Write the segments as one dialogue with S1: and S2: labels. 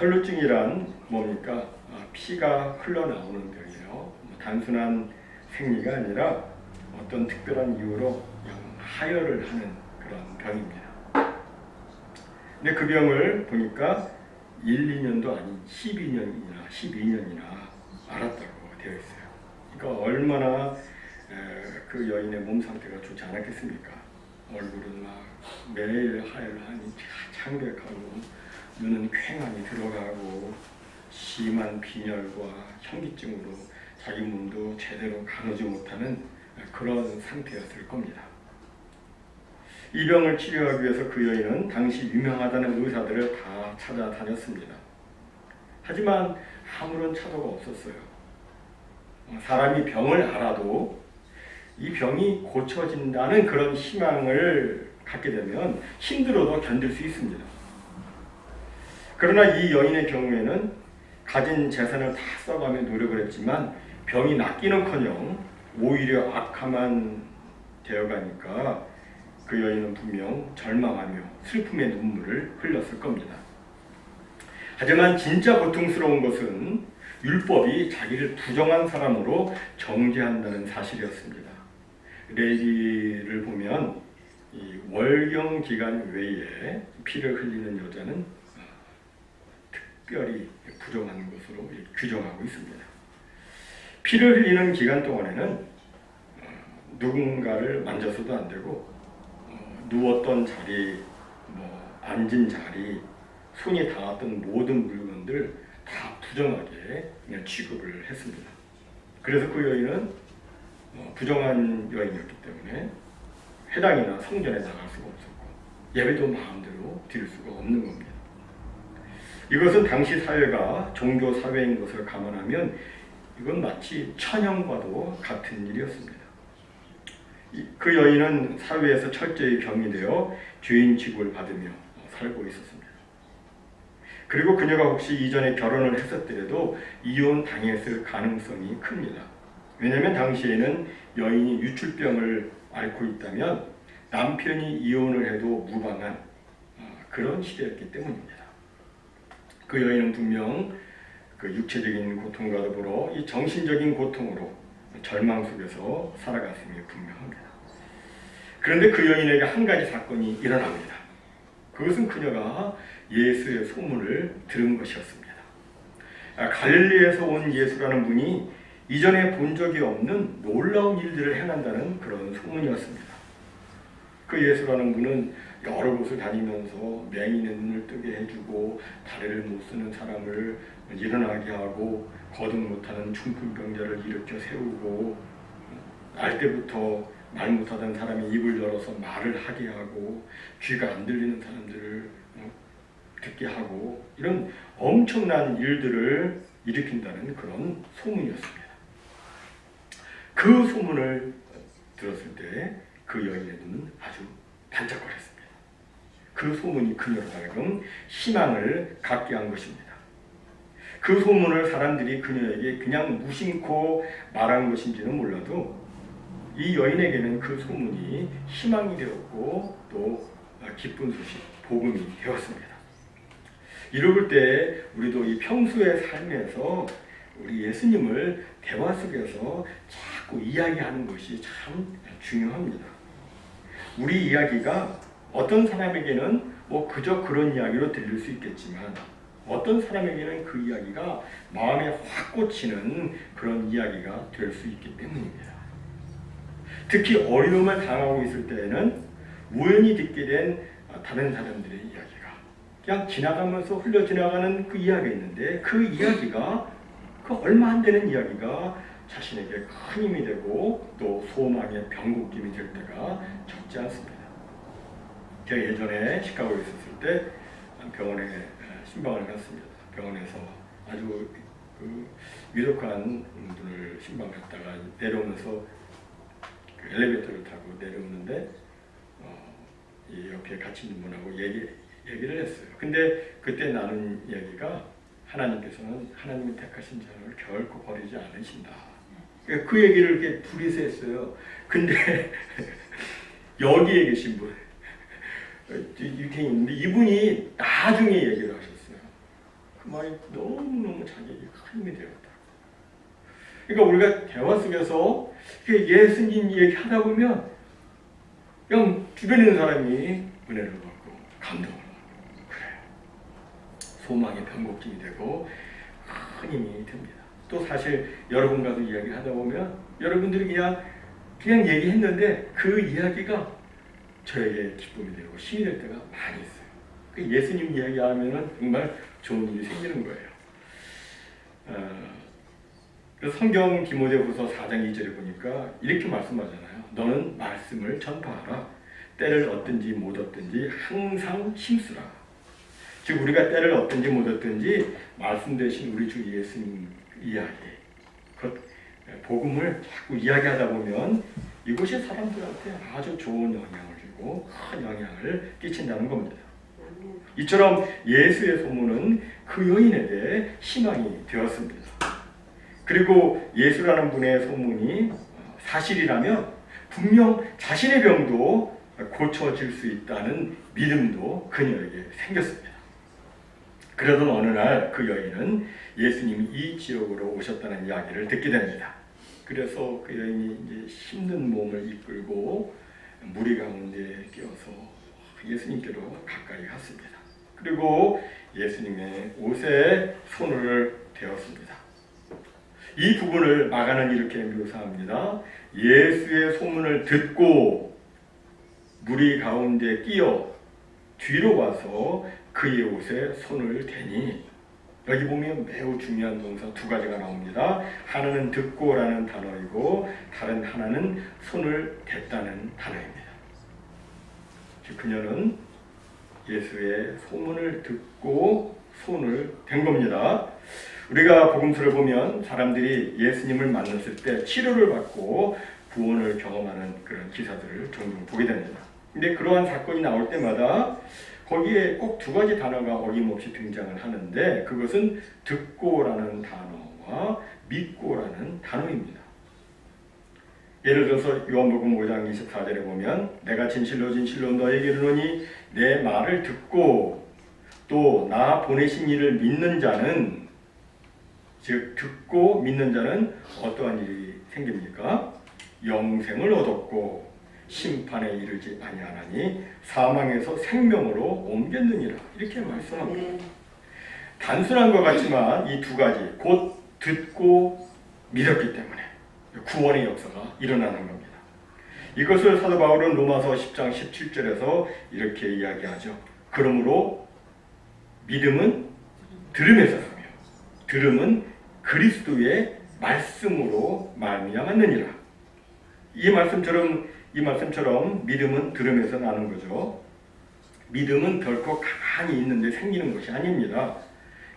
S1: 혈루증이란 뭡니까? 아, 피가 흘러나오는 병이에요. 뭐 단순한 생리가 아니라 어떤 특별한 이유로 하혈을 하는 그런 병입니다. 근데 그 병을 보니까 1, 2년도 아닌 12년이나 12년이나 알았다고 되어 있어요. 그러니까 얼마나 에, 그 여인의 몸 상태가 좋지 않았겠습니까? 얼굴은 막 매일 하혈을 하니 창백하고 눈은 쾌감이 들어가고 심한 빈혈과 현기증으로 자기 몸도 제대로 가누지 못하는 그런 상태였을 겁니다. 이 병을 치료하기 위해서 그 여인은 당시 유명하다는 의사들을 다 찾아다녔습니다. 하지만 아무런 차도가 없었어요. 사람이 병을 알아도 이 병이 고쳐진다는 그런 희망을 갖게 되면 힘들어도 견딜 수 있습니다. 그러나 이 여인의 경우에는 가진 재산을 다 써가며 노력을 했지만 병이 낫기는커녕 오히려 악화만 되어가니까 그 여인은 분명 절망하며 슬픔의 눈물을 흘렸을 겁니다. 하지만 진짜 고통스러운 것은 율법이 자기를 부정한 사람으로 정죄한다는 사실이었습니다. 레기를 보면 이 월경 기간 외에 피를 흘리는 여자는 특별히 부정한 것으로 규정하고 있습니다. 피를 흘리는 기간 동안에는 누군가를 만져서도 안 되고 어, 누웠던 자리, 뭐 앉은 자리, 손이 닿았던 모든 물건들 다 부정하게 그냥 취급을 했습니다. 그래서 그 여인은 어, 부정한 여인이었기 때문에 회당이나 성전에 나갈 수가 없었고 예배도 마음대로 드릴 수가 없는 겁니다. 이것은 당시 사회가 종교 사회인 것을 감안하면 이건 마치 천형과도 같은 일이었습니다. 그 여인은 사회에서 철저히 병이되어 죄인 취급을 받으며 살고 있었습니다. 그리고 그녀가 혹시 이전에 결혼을 했었더라도 이혼 당했을 가능성이 큽니다. 왜냐하면 당시에는 여인이 유출병을 앓고 있다면 남편이 이혼을 해도 무방한 어, 그런 시대였기 때문입니다. 그 여인은 분명 그 육체적인 고통과 더불어 이 정신적인 고통으로 절망 속에서 살아갔음이 분명합니다. 그런데 그 여인에게 한 가지 사건이 일어납니다. 그것은 그녀가 예수의 소문을 들은 것이었습니다. 아, 갈릴리에서 온 예수라는 분이 이전에 본 적이 없는 놀라운 일들을 행한다는 그런 소문이었습니다. 그 예수라는 분은 여러 곳을 다니면서 맹인의 눈을 뜨게 해주고 다리를 못 쓰는 사람을 일어나게 하고 거듭 못하는 중풍병자를 일으켜 세우고 날 때부터 말 못하던 사람이 입을 열어서 말을 하게 하고 귀가 안 들리는 사람들을 어, 듣게 하고 이런 엄청난 일들을 일으킨다는 그런 소문이었습니다. 그 소문을 들었을 때 그 여인의 눈은 아주 반짝거렸습니다. 그 소문이 그녀로 하여금 희망을 갖게 한 것입니다. 그 소문을 사람들이 그녀에게 그냥 무심코 말한 것인지는 몰라도 이 여인에게는 그 소문이 희망이 되었고 또 기쁜 소식, 복음이 되었습니다. 이럴 때 우리도 이 평소의 삶에서 우리 예수님을 대화 속에서 자꾸 이야기하는 것이 참 중요합니다. 우리 이야기가 어떤 사람에게는 뭐 그저 그런 이야기로 들릴 수 있겠지만 어떤 사람에게는 그 이야기가 마음에 확 꽂히는 그런 이야기가 될 수 있기 때문입니다. 특히 어려움을 당하고 있을 때에는 우연히 듣게 된 다른 사람들의 이야기가 그냥 지나가면서 흘려 지나가는 그 이야기가 있는데 그 이야기가 그 얼마 안 되는 이야기가 자신에게 큰 힘이 되고 또 소망의 병국임이 될 때가 적지 않습니다. 제가 예전에 시카고에 있었을 때 병원에 신방을 갔습니다. 병원에서 아주 그 위독한 분을 신방했다가 내려오면서 그 엘리베이터를 타고 내려오는데 어, 이 옆에 같이 있는 분하고 얘기, 얘기를 했어요. 근데 그때 나눈 얘기가 하나님께서는 하나님이 택하신 자를 결코 버리지 않으신다. 그 얘기를 이렇게 둘이서 했어요. 근데 여기에 계신 분 이렇게 있는데 이분이 나중에 얘기를 하셨어요. 그 말이 너무너무 자기에게 큰 힘이 되었다. 그러니까 우리가 대화 속에서 예수님 얘기하다 보면 그냥 주변에 있는 사람이 은혜를 받고 감동을 받고 그래요. 소망의 변곡점이 되고 큰 힘이 됩니다. 또 사실 여러분과도 이야기를 하다 보면 여러분들이 그냥 그냥 얘기했는데 그 이야기가 저에게 기쁨이 되고 힘이 될 때가 많이 있어요. 그 예수님 이야기하면은 정말 좋은 일이 생기는 거예요. 어, 그래서 성경 디모데후서 4장 2절에 보니까 이렇게 말씀하잖아요. 너는 말씀을 전파하라. 때를 얻든지 못 얻든지 항상 힘쓰라. 즉 우리가 때를 얻든지 못 얻든지 말씀 대신 우리 주 예수님 이야기, 그 복음을 자꾸 이야기하다 보면 이것이 사람들한테 아주 좋은 영향 을 주고 큰 영향을 끼친다는 겁니다. 이처럼 예수의 소문은 그 여인에게 희망이 되었습니다. 그리고 예수라는 분의 소문이 사실이라면 분명 자신의 병도 고쳐질 수 있다는 믿음도 그녀에게 생겼습니다. 그러던 어느 날 그 여인은 예수님이 이 지역으로 오셨다는 이야기를 듣게 됩니다. 그래서 그 여인이 이제 힘든 몸을 이끌고 무리 가운데 끼어서 예수님께로 가까이 갔습니다. 그리고 예수님의 옷에 손을 대었습니다. 이 부분을 마가는 이렇게 묘사합니다. 예수의 소문을 듣고 무리 가운데 끼어 뒤로 와서 그의 옷에 손을 대니 여기 보면 매우 중요한 동사 두 가지가 나옵니다. 하나는 듣고라는 단어이고 다른 하나는 손을 댔다는 단어입니다. 즉 그녀는 예수의 소문을 듣고 손을 댄 겁니다. 우리가 복음서를 보면 사람들이 예수님을 만났을 때 치료를 받고 구원을 경험하는 그런 기사들을 종종 보게 됩니다. 근데 그러한 사건이 나올 때마다 거기에 꼭 두 가지 단어가 어김없이 등장을 하는데 그것은 듣고라는 단어와 믿고라는 단어입니다. 예를 들어서 요한복음 5장 24절에 보면 내가 진실로 진실로 너에게 이르노니 내 말을 듣고 또 나 보내신 이를 믿는 자는 즉 듣고 믿는 자는 어떠한 일이 생깁니까? 영생을 얻었고 심판에 이르지 아니하나니 사망에서 생명으로 옮겼느니라 이렇게 말씀합니다. 단순한 것 같지만 이 두 가지 곧 듣고 믿었기 때문에 구원의 역사가 일어나는 겁니다. 이것을 사도 바울은 로마서 10장 17절에서 이렇게 이야기하죠. 그러므로 믿음은 들음에서 사며 들음은 그리스도의 말씀으로 말미암았느니라. 이 말씀처럼 이 말씀처럼 믿음은 들음에서 나는 거죠. 믿음은 결코 가만히 있는데 생기는 것이 아닙니다.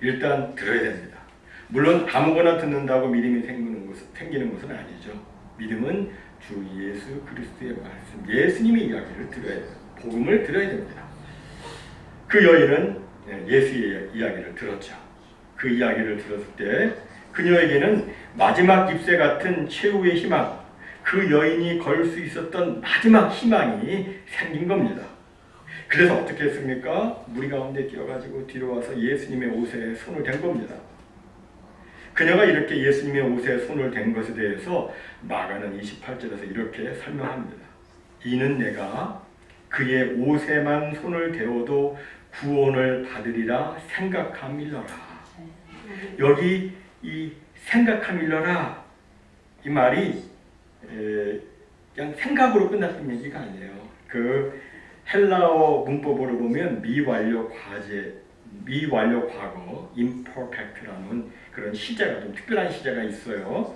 S1: 일단 들어야 됩니다. 물론 아무거나 듣는다고 믿음이 생기는 것은, 생기는 것은 아니죠. 믿음은 주 예수 그리스도의 말씀, 예수님의 이야기를 들어야 돼요. 복음을 들어야 됩니다. 그 여인은 예수의 이야기를 들었죠. 그 이야기를 들었을 때 그녀에게는 마지막 잎새 같은 최후의 희망, 그 여인이 걸 수 있었던 마지막 희망이 생긴 겁니다. 그래서 어떻게 했습니까? 무리 가운데 끼어가지고 뒤로 와서 예수님의 옷에 손을 댄 겁니다. 그녀가 이렇게 예수님의 옷에 손을 댄 것에 대해서 마가는 28절에서 이렇게 설명합니다. 이는 내가 그의 옷에만 손을 대어도 구원을 받으리라 생각함일러라. 여기 이 생각함일러라 이 말이 그냥 생각으로 끝났던 얘기가 아니에요. 그 헬라어 문법으로 보면 미완료 과제, 미완료 과거, imperfect라는 그런 시제가 좀 특별한 시제가 있어요.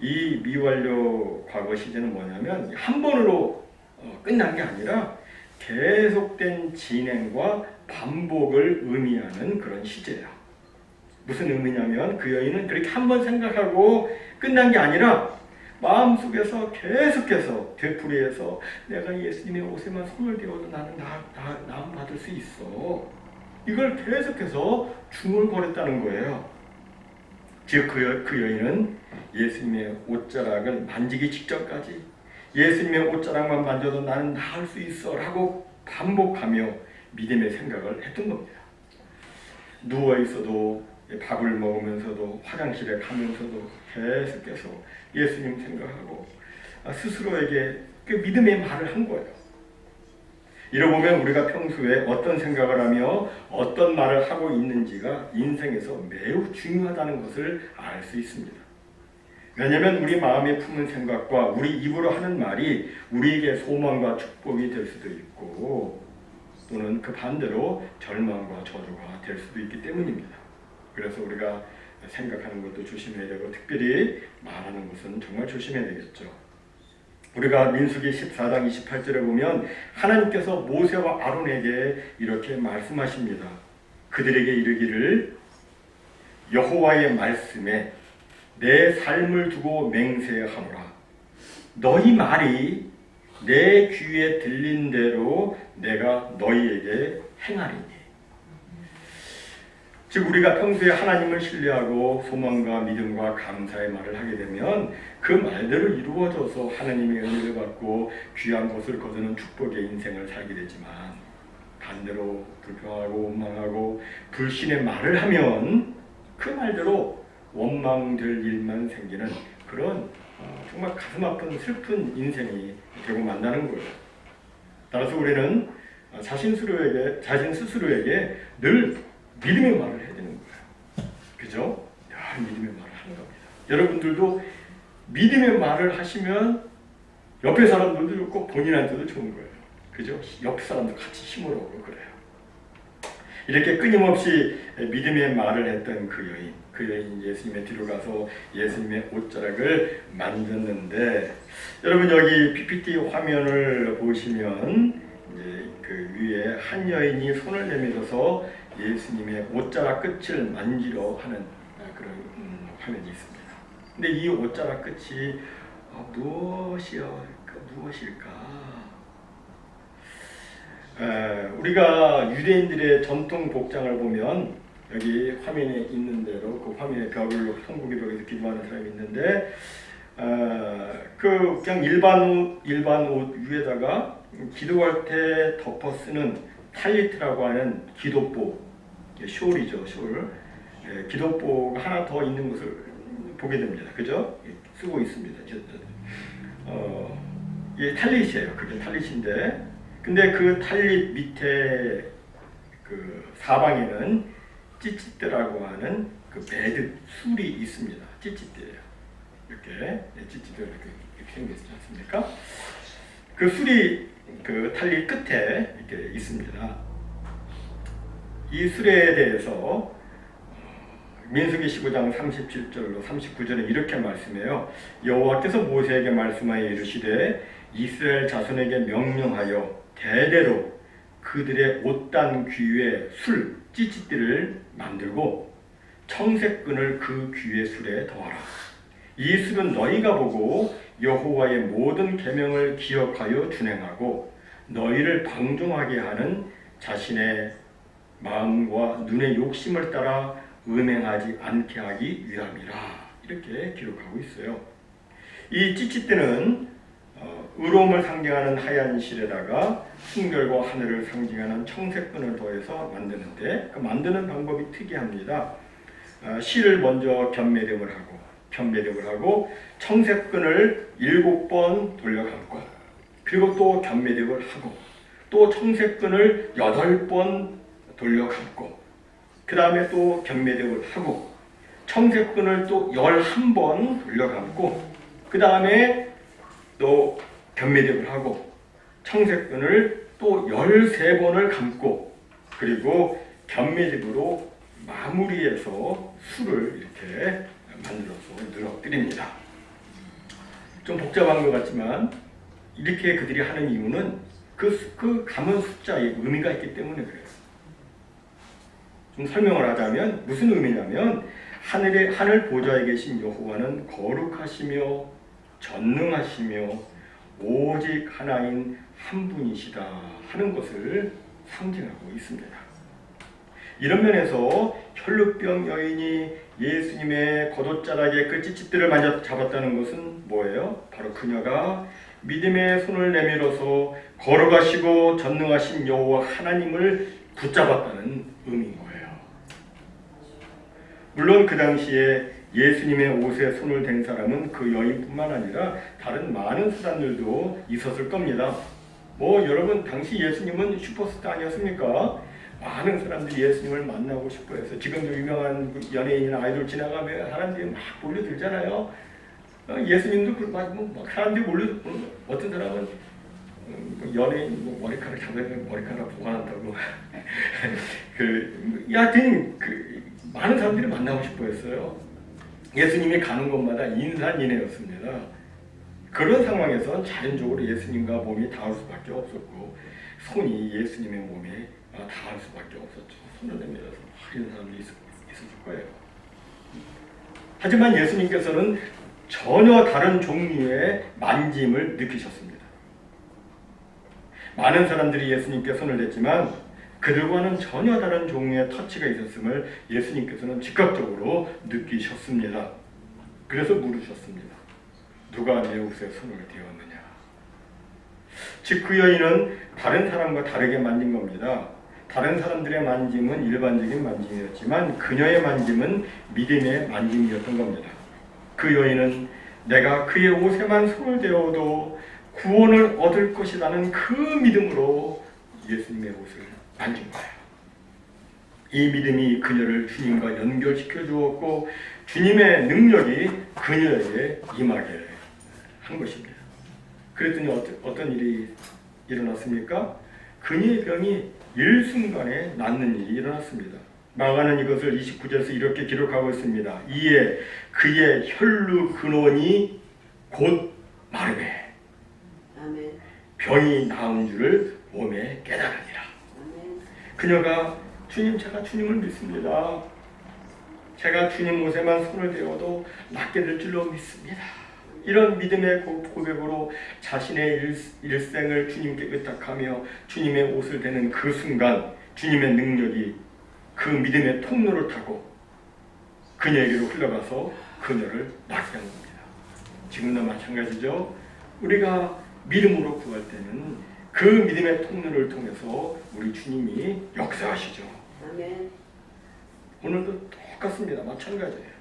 S1: 이 미완료 과거 시제는 뭐냐면 한 번으로 어, 끝난 게 아니라 계속된 진행과 반복을 의미하는 그런 시제야. 무슨 의미냐면 그 여인은 그렇게 한 번 생각하고 끝난 게 아니라 마음속에서 계속해서 되풀이해서 내가 예수님의 옷에만 손을 대어도 나는 나, 나, 나음 받을 수 있어. 이걸 계속해서 중얼거렸다는 거예요. 즉, 그, 그 여인은 예수님의 옷자락을 만지기 직전까지 예수님의 옷자락만 만져도 나는 나을 수 있어 라고 반복하며 믿음의 생각을 했던 겁니다. 누워 있어도 밥을 먹으면서도 화장실에 가면서도 계속해서 예수님 생각하고 아, 스스로에게 그 믿음의 말을 한 거예요. 이러보면 우리가 평소에 어떤 생각을 하며 어떤 말을 하고 있는지가 인생에서 매우 중요하다는 것을 알 수 있습니다. 왜냐하면 우리 마음에 품은 생각과 우리 입으로 하는 말이 우리에게 소망과 축복이 될 수도 있고 또는 그 반대로 절망과 저주가 될 수도 있기 때문입니다. 그래서 우리가 생각하는 것도 조심해야 되고 특별히 말하는 것은 정말 조심해야 되겠죠. 우리가 민수기 14장 28절에 보면 하나님께서 모세와 아론에게 이렇게 말씀하십니다. 그들에게 이르기를 여호와의 말씀에 내 삶을 두고 맹세하노라. 너희 말이 내 귀에 들린 대로 내가 너희에게 행하리니. 즉 우리가 평소에 하나님을 신뢰하고 소망과 믿음과 감사의 말을 하게 되면 그 말대로 이루어져서 하나님의 은혜를 받고 귀한 것을 거두는 축복의 인생을 살게 되지만 반대로 불평하고 원망하고 불신의 말을 하면 그 말대로 원망될 일만 생기는 그런 어, 정말 가슴 아픈 슬픈 인생이 되고 만다는 거예요. 따라서 우리는 자신 스스로에게 자신 스스로에게 늘 믿음의 말을 해야 되는 거예요. 그죠? 야, 믿음의 말을 하는 겁니다. 여러분들도 믿음의 말을 하시면 옆에 사람들도 좋고 본인한테도 좋은 거예요. 그죠? 옆 사람도 같이 힘을 얻고 그래요. 이렇게 끊임없이 믿음의 말을 했던 그 여인, 그 여인 예수님의 뒤로 가서 예수님의 옷자락을 만졌는데 여러분 여기 PPT 화면을 보시면 이제 그 위에 한 여인이 손을 내밀어서 예수님의 옷자락 끝을 만지러 하는 그런 음, 화면이 있습니다. 근데 이 옷자락 끝이 어, 무엇이었까 무엇일까? 에, 우리가 유대인들의 전통 복장을 보면 여기 화면에 있는 대로 그 화면에 벽을 성국의 벽에서 기도하는 사람이 있는데 어, 그 그냥 일반 옷 일반 옷 위에다가 기도할 때 덮어 쓰는 탈리트라고 하는 기도복 숄이죠 숄 예, 기도복 하나 더 있는 것을 보게 됩니다. 그죠? 쓰고 있습니다. 어, 이게 탈릿이에요. 그게 탈릿인데. 근데 그 탈릿 밑에 그 사방에는 찌찌뜨라고 하는 그 베드 술이 있습니다. 찌찌뜨예요. 이렇게. 네, 찌찌뜨 이렇게, 이렇게 생겼지 않습니까? 그 술이 그 탈리 끝에 이렇게 있습니다. 이 수레에 대해서 어, 민수기 15장 37절로 39절에 이렇게 말씀해요. 여호와께서 모세에게 말씀하여 이르시되 이스라엘 자손에게 명령하여 대대로 그들의 옷단 귀에 술 찌찌띠를 만들고 청색끈을 그 귀의 술에 더하라. 이 술은 너희가 보고 여호와의 모든 계명을 기억하여 준행하고 너희를 방종하게 하는 자신의 마음과 눈의 욕심을 따라 음행하지 않게 하기 위함이라 이렇게 기록하고 있어요. 이 찌찌떼는 어, 의로움을 상징하는 하얀 실에다가 순결과 하늘을 상징하는 청색 끈을 더해서 만드는데 그 만드는 방법이 특이합니다. 어, 실을 먼저 견매름을 하고 견매름을 하고 청색 끈을 일곱 번 돌려 감고 그리고 또 견매듭을 하고 또 청색 끈을 여덟 번 돌려 감고 그 다음에 또 견매듭을 하고 청색끈을 또 열한 번 돌려 감고 그 다음에 또 견매듭을 하고 청색끈을 또 열세 번을 감고 그리고 견매듭으로 마무리해서 술을 이렇게 만들어서 늘어뜨립니다. 좀 복잡한 것 같지만 이렇게 그들이 하는 이유는 그, 그 감은 숫자에 의미가 있기 때문에 그래요. 좀 설명을 하자면 무슨 의미냐면 하늘의 하늘 보좌에 계신 여호와는 거룩하시며 전능하시며 오직 하나인 한 분이시다 하는 것을 상징하고 있습니다. 이런 면에서 혈루병 여인이 예수님의 겉옷자락의 그 찌찌들을 만져 잡았다는 것은 뭐예요? 바로 그녀가 믿음의 손을 내밀어서 걸어가시고 전능하신 여호와 하나님을 붙잡았다는 의미인 거예요. 물론 그 당시에 예수님의 옷에 손을 댄 사람은 그 여인뿐만 아니라 다른 많은 사람들도 있었을 겁니다. 뭐 여러분 당시 예수님은 슈퍼스타 아니었습니까? 많은 사람들이 예수님을 만나고 싶어 해서 지금도 유명한 그 연예인이나 아이돌 지나가면 사람들이 막 몰려들잖아요. 어, 예수님도 그 막, 뭐, 막 사람들이 몰려 어, 어떤 사람은 음, 뭐 연예인 뭐 머리카락 잡으면 머리카락 보관한다고 그 여하튼 그 많은 사람들이 만나고 싶어 했어요. 예수님이 가는 곳마다 인산인해였습니다. 그런 상황에서 자연적으로 예수님과 몸이 닿을 수밖에 없었고 손이 예수님의 몸에 아, 닿을 수밖에 없었죠. 손을 내밀어서 이런 사람들이 있, 있었을 거예요. 하지만 예수님께서는 전혀 다른 종류의 만짐을 느끼셨습니다. 많은 사람들이 예수님께 손을 댔지만 그들과는 전혀 다른 종류의 터치가 있었음을 예수님께서는 즉각적으로 느끼셨습니다. 그래서 물으셨습니다. 누가 내 옷에 손을 대었느냐? 즉 그 여인은 다른 사람과 다르게 만진 겁니다. 다른 사람들의 만짐은 일반적인 만짐이었지만 그녀의 만짐은 믿음의 만짐이었던 겁니다. 그 여인은 내가 그의 옷에만 손을 대어도 구원을 얻을 것이라는 그 믿음으로 예수님의 옷을 만진 거예요. 이 믿음이 그녀를 주님과 연결시켜 주었고 주님의 능력이 그녀에게 임하게 한 것입니다. 그랬더니 어떤, 어떤 일이 일어났습니까? 그녀의 병이 일순간에 낫는 일이 일어났습니다. 마가는 이것을 29절에서 이렇게 기록하고 있습니다. 이에 그의 혈루 근원이 곧 마르매. 병이 나은 줄을 몸에 깨달으니라.
S2: 아멘.
S1: 그녀가 주님 제가 주님을 믿습니다. 제가 주님 옷에만 손을 대어도 낫게 될 줄로 믿습니다. 이런 믿음의 고- 고백으로 자신의 일, 일생을 주님께 의탁하며 주님의 옷을 대는 그 순간 주님의 능력이 그 믿음의 통로를 타고 그녀에게로 흘러가서 그녀를 낫게 한 겁니다. 지금도 마찬가지죠. 우리가 믿음으로 구할 때는 그 믿음의 통로를 통해서 우리 주님이 역사하시죠.
S2: 아멘.
S1: 오늘도 똑같습니다. 마찬가지예요.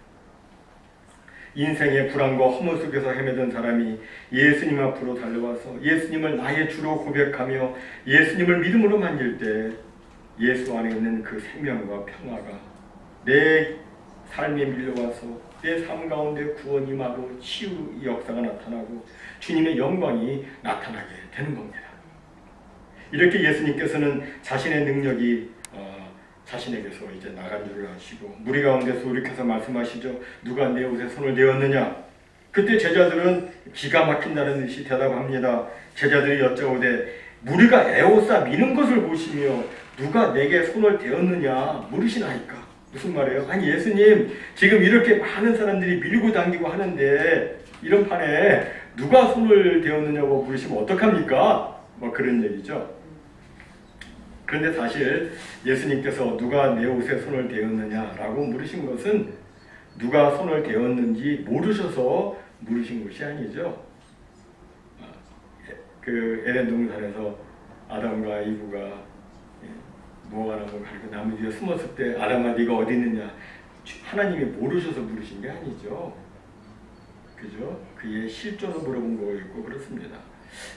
S1: 인생의 불안과 허무 속에서 헤매던 사람이 예수님 앞으로 달려와서 예수님을 나의 주로 고백하며 예수님을 믿음으로 만질 때 예수 안에 있는 그 생명과 평화가 내 삶에 밀려와서 내 삶 가운데 구원 임하고 치유 역사가 나타나고 주님의 영광이 나타나게 되는 겁니다. 이렇게 예수님께서는 자신의 능력이 어, 자신에게서 이제 나간 줄을 아시고 무리 가운데서 돌이켜서 말씀하시죠. 누가 내 옷에 손을 대었느냐? 그때 제자들은 기가 막힌다는 듯이 대답합니다. 제자들이 여쭤오되 무리가 에오싸 미는 것을 보시며 누가 내게 손을 대었느냐 물으시나이까? 무슨 말이에요? 아니 예수님 지금 이렇게 많은 사람들이 밀고 당기고 하는데 이런 판에 누가 손을 대었느냐고 물으시면 어떡합니까? 뭐 그런 얘기죠. 그런데 사실 예수님께서 누가 내 옷에 손을 대었느냐라고 물으신 것은 누가 손을 대었는지 모르셔서 물으신 것이 아니죠. 아, 예, 그 에덴 동산에서 아담과 이브가 예, 무화과나무 가리고 나무 뒤에 숨었을 때 아담아 네가 어디 있느냐 주- 하나님이 모르셔서 물으신 게 아니죠. 그죠? 그의 실존을 물어본 거였고 그렇습니다.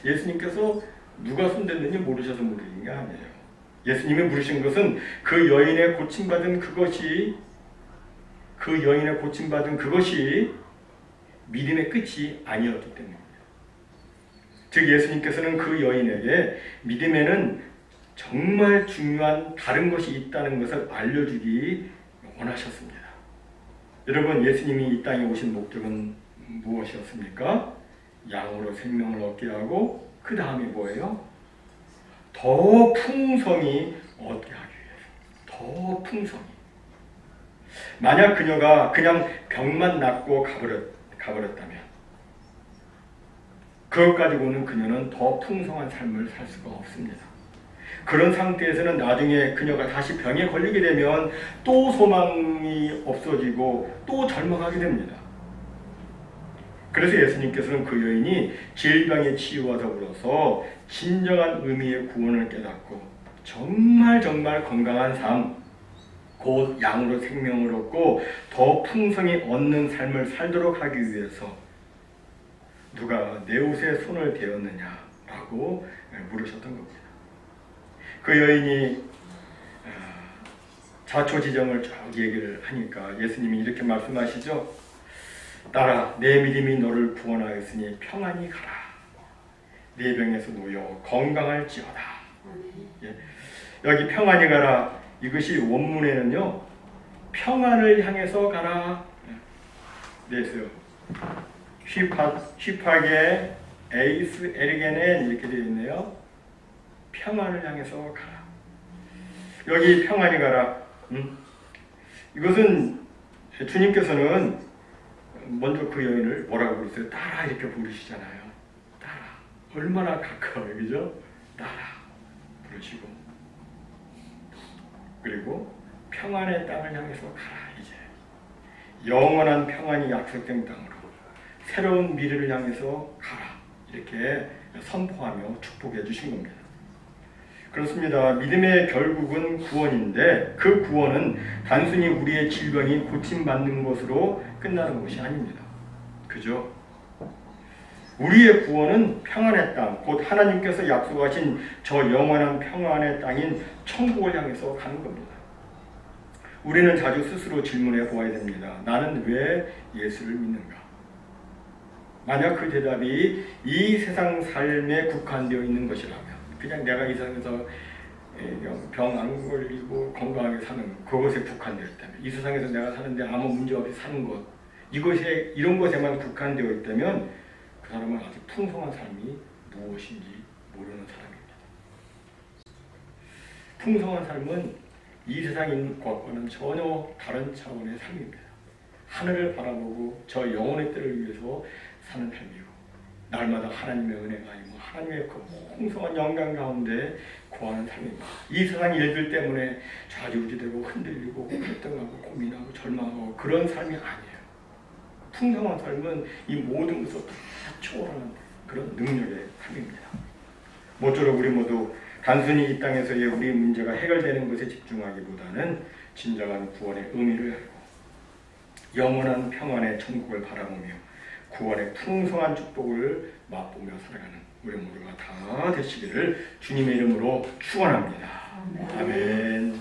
S1: 예수님께서 누가 손댔는지 모르셔서 물으신 게 아니에요. 예수님이 물으신 것은 그 여인의 고침받은 그것이 그 여인의 고침받은 그것이 믿음의 끝이 아니었기 때문입니다. 즉 예수님께서는 그 여인에게 믿음에는 정말 중요한 다른 것이 있다는 것을 알려주기 원하셨습니다. 여러분 예수님이 이 땅에 오신 목적은 무엇이었습니까? 양으로 생명을 얻게 하고 그 다음에 뭐예요? 더 풍성히 얻게 하기 위해서 더 풍성히 만약 그녀가 그냥 병만 낫고 가버렸, 가버렸다면 그것 가지고는 그녀는 더 풍성한 삶을 살 수가 없습니다. 그런 상태에서는 나중에 그녀가 다시 병에 걸리게 되면 또 소망이 없어지고 또 절망하게 됩니다. 그래서 예수님께서는 그 여인이 질병의 치유와 더불어서 진정한 의미의 구원을 깨닫고 정말 정말 건강한 삶, 곧 양으로 생명을 얻고 더 풍성히 얻는 삶을 살도록 하기 위해서 누가 내 옷에 손을 대었느냐라고 물으셨던 겁니다. 그 여인이 아, 자초지정을 쭉 얘기를 하니까 예수님이 이렇게 말씀하시죠. 딸아 내 믿음이 너를 구원하였으니 평안히 가라. 네 병에서 놓여 건강할지어다.
S2: 아멘.
S1: 여기 평안히 가라. 이것이 원문에는요. 평안을 향해서 가라. 네, 있어요. 휘파, 휘파게 에이스 에리게넨 이렇게 되어 있네요. 평안을 향해서 가라. 여기 평안히 가라. 음? 이것은 주님께서는 먼저 그 여인을 뭐라고 부르세요? 따라 이렇게 부르시잖아요. 따라. 얼마나 가까워요, 그죠? 따라 부르시고 그리고 평안의 땅을 향해서 가라 이제 영원한 평안이 약속된 땅으로 새로운 미래를 향해서 가라 이렇게 선포하며 축복해 주신 겁니다. 그렇습니다. 믿음의 결국은 구원인데 그 구원은 단순히 우리의 질병이 고침받는 것으로 끝나는 것이 아닙니다. 그죠? 우리의 구원은 평안의 땅, 곧 하나님께서 약속하신 저 영원한 평안의 땅인 천국을 향해서 가는 겁니다. 우리는 자주 스스로 질문해 보아야 됩니다. 나는 왜 예수를 믿는가? 만약 그 대답이 이 세상 삶에 국한되어 있는 것이라면, 그냥 내가 이 세상에서 병 안 걸리고 건강하게 사는 그것에 국한되어 있다면, 이 세상에서 내가 사는데 아무 문제 없이 사는 것, 이것에 이런 것에만 국한되어 있다면 그 사람은 아직 풍성한 삶이 무엇인지 모르는 사람입니다. 풍성한 삶은 이 있는 것과는 전혀 다른 차원의 삶입니다. 하늘을 바라보고 저 영혼의 때를 위해서 사는 삶이고 날마다 하나님의 은혜가 아니고 하나님의 그 풍성한 영광 가운데 거하는 삶입니다. 이 세상 일들 때문에 좌지우지되고 흔들리고 갈등하고 고민하고 절망하고 그런 삶이 아니에요. 풍성한 삶은 이 모든 것을 다 초월하는 그런 능력의 삶입니다. 모쪼록 우리 모두 단순히 이 땅에서의 우리 문제가 해결되는 것에 집중하기보다는 진정한 구원의 의미를 알고 영원한 평안의 천국을 바라보며 구원의 풍성한 축복을 맛보며 살아가는 우리 모두가 다 되시기를 주님의 이름으로 축원합니다. 아멘.